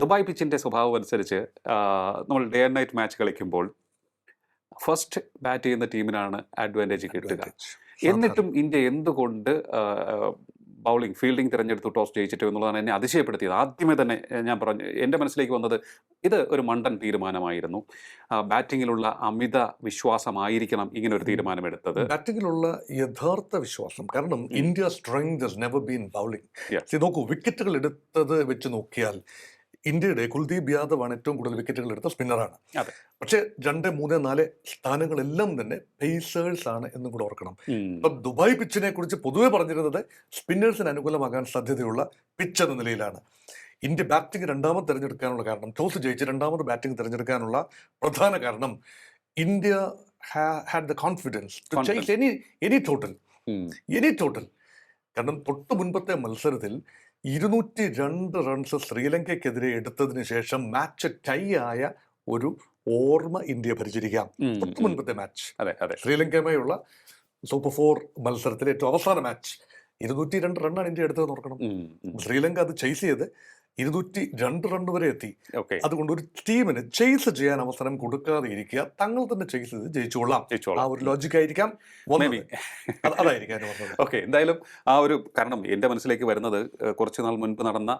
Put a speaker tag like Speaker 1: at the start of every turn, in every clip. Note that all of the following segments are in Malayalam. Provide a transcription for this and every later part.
Speaker 1: ദുബായ് പിച്ചിന്റെ സ്വഭാവം അനുസരിച്ച് നമ്മൾ ഡേ ആൻഡ് നൈറ്റ് മാച്ച് കളിക്കുമ്പോൾ ഫസ്റ്റ് ബാറ്റ് ചെയ്യുന്ന ടീമിനാണ് അഡ്വാന്റേജ് കിട്ടുക. എന്നിട്ടും ഇന്ത്യ എന്തുകൊണ്ട് ബൗളിംഗ് ഫീൽഡിംഗ് തിരഞ്ഞെടുത്ത് ടോസ് ജയിച്ചിട്ടു എന്നുള്ളതാണ് എന്നെ അതിശയപ്പെടുത്തിയത്. ആദ്യമേ തന്നെ ഞാൻ പറഞ്ഞു എന്റെ മനസ്സിലേക്ക് വന്നത് ഇത് ഒരു മണ്ടൻ തീരുമാനമായിരുന്നു. ബാറ്റിങ്ങിലുള്ള അമിത വിശ്വാസമായിരിക്കണം ഇങ്ങനെ ഒരു തീരുമാനമെടുത്തത്.
Speaker 2: ബാറ്റിങ്ങിലുള്ള യഥാർത്ഥ വിശ്വാസം കാരണം India strength never been bowling. നോക്കൂ വിക്കറ്റുകൾ എടുത്തത് വെച്ച് നോക്കിയാൽ ഇന്ത്യയുടെ കുൽദീപ് യാദവ് ആണ് ഏറ്റവും കൂടുതൽ വിക്കറ്റുകൾ എടുത്ത സ്പിന്നറാണ്. പക്ഷേ രണ്ട് മൂന്ന് നാല് സ്ഥാനങ്ങളെല്ലാം തന്നെ പേസേഴ്സ് ആണ് എന്നും കൂടെ ഓർക്കണം. ഇപ്പം ദുബായ് പിച്ചിനെ കുറിച്ച് പൊതുവെ പറഞ്ഞിരുന്നത് സ്പിന്നേഴ്സിന് അനുകൂലമാകാൻ സാധ്യതയുള്ള പിച്ച് എന്ന നിലയിലാണ്. ഇന്ത്യ ബാറ്റിംഗ് രണ്ടാമത് തിരഞ്ഞെടുക്കാനുള്ള കാരണം ടോസ് ജയിച്ച് രണ്ടാമത് ബാറ്റിംഗ് തിരഞ്ഞെടുക്കാനുള്ള പ്രധാന കാരണം India had the confidence to change any any total any total കാരണം തൊട്ട് മുൻപത്തെ മത്സരത്തിൽ ഇരുന്നൂറ്റി രണ്ട് റൺസ് ശ്രീലങ്കയ്ക്കെതിരെ എടുത്തതിന് ശേഷം മാച്ച് ടൈ ആയ ഒരു ഓർമ്മ ഇന്ത്യ ഭരിച്ചിരിക്കാം. തൊട്ട് മുൻപത്തെ മാച്ച്
Speaker 1: അതെ അതെ.
Speaker 2: ശ്രീലങ്കയുമായുള്ള സൂപ്പർ ഫോർ മത്സരത്തിലെ ഏറ്റവും അവസാന മാച്ച് ഇരുന്നൂറ്റി രണ്ട് റണ്ണാണ് ഇന്ത്യ എടുത്തത് നോക്കണം. ശ്രീലങ്ക അത് ചേസ് ചെയ്ത് ഇരുന്നൂറ്റി രണ്ട് റൺ വരെ എത്തി. അതുകൊണ്ട് ഒരു ടീമിന് ചേസ് ചെയ്യാൻ അവസരം കൊടുക്കാതെ ഇരിക്കുക തങ്ങൾ തന്നെ ചേസ് ചെയ്ത് ജയിച്ചുകൊള്ളാം. ആ ഒരു ലോജിക് ആയിരിക്കാം. അതായിരിക്കാം
Speaker 1: ഓക്കെ എന്തായാലും ആ ഒരു കാരണം എന്റെ മനസ്സിലേക്ക് വരുന്നത് കുറച്ചു നാൾ മുൻപ് നടന്ന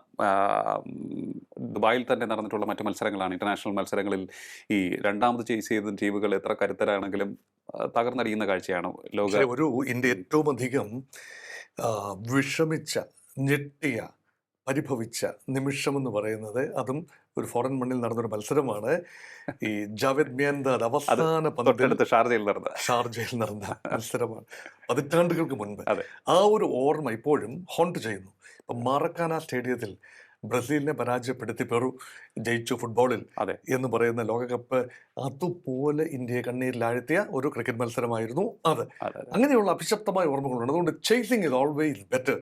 Speaker 1: ദുബായിൽ തന്നെ നടന്നിട്ടുള്ള മറ്റു മത്സരങ്ങളാണ്. ഇന്റർനാഷണൽ മത്സരങ്ങളിൽ ഈ രണ്ടാമത് ചേസ് ചെയ്ത ടീമുകൾ എത്ര കരുത്തരാണെങ്കിലും തകർന്നടിയുന്ന കാഴ്ചയാണ്. ലോക
Speaker 2: ഒരു ഇന്ത്യ ഏറ്റവും അധികം വിഷമിച്ച ഞെട്ടിയ പരിഭവിച്ച നിമിഷം എന്ന് പറയുന്നത് അതും ഒരു ഫോറൻ മണ്ണിൽ നടന്നൊരു മത്സരമാണ്. ഈ ജാവേദ് മിയാൻദാദ് അവസാന പന്തിൽ
Speaker 1: തൊട്ടടുത്ത് ഷാർജയിൽ നടന്ന.
Speaker 2: ഷാർജയിൽ നടന്ന മത്സരമാണ്. പതിറ്റാണ്ടുകൾക്ക് മുൻപ്. ആ ഒരു ഓർമ്മ ഇപ്പോഴും ഹോണ്ട് ചെയ്യുന്നു. ഇപ്പം മാറക്കാന സ്റ്റേഡിയത്തിൽ ബ്രസീലിനെ പരാജയപ്പെടുത്തി പെറു ജയിച്ചു ഫുട്ബോളിൽ
Speaker 1: അതെ.
Speaker 2: എന്ന് പറയുന്ന ലോകകപ്പ് അതുപോലെ ഇന്ത്യയെ കണ്ണീരിലാഴ്ത്തിയ ഒരു ക്രിക്കറ്റ് മത്സരമായിരുന്നു
Speaker 1: അത്.
Speaker 2: അങ്ങനെയുള്ള അഭിശപ്തമായ ഓർമ്മകളുണ്ട്. അതുകൊണ്ട് ചേസിങ് ഇസ് ഓൾവേസ് ബെറ്റർ